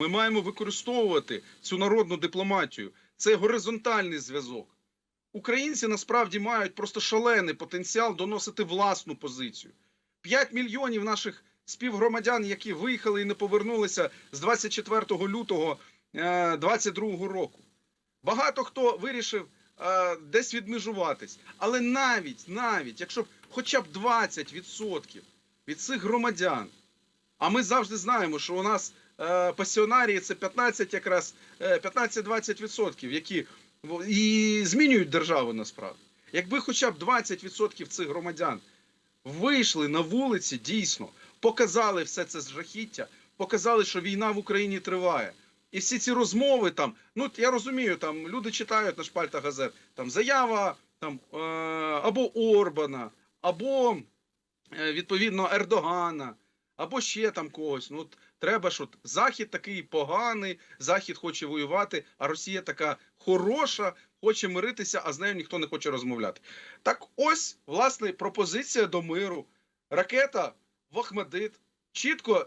Ми маємо використовувати цю народну дипломатію. Це горизонтальний зв'язок. Українці насправді мають просто шалений потенціал доносити власну позицію. 5 мільйонів наших співгромадян, які виїхали і не повернулися з 24 лютого 2022 року. Багато хто вирішив е, десь відмежуватись. Але навіть, навіть, якщо б хоча б 20% від цих громадян, а ми завжди знаємо, що у нас е, пасіонарії це 15 якраз е, 15-20%, які в- і змінюють державу насправді. Якби хоча б 20% цих громадян вийшли на вулиці дійсно, показали все це жахіття, показали, що війна в Україні триває. І всі ці розмови там, ну я розумію, там люди читають на шпальтах газет, там заява там, е, або Орбана, або е, відповідно Ердогана, або ще там когось. Ну от треба от Захід такий поганий, Захід хоче воювати, а Росія така хороша, хоче миритися, а з нею ніхто не хоче розмовляти. Так ось, власне, пропозиція до миру. Ракета в Ахмедит чітко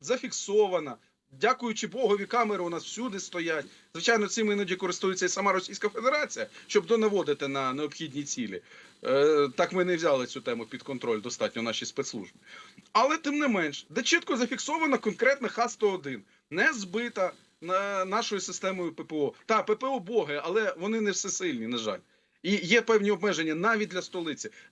зафіксована. Дякуючи Богові, камери у нас всюди стоять. Звичайно, цим іноді користується і сама Російська Федерація, щоб донаводити на необхідні цілі. Е, так ми не взяли цю тему під контроль достатньо наші спецслужби. Але тим не менш, де чітко зафіксована конкретна Х-101, не збита на нашою системою ППО. Та ППО боги, але вони не всесильні, на жаль. І є певні обмеження навіть для столиці.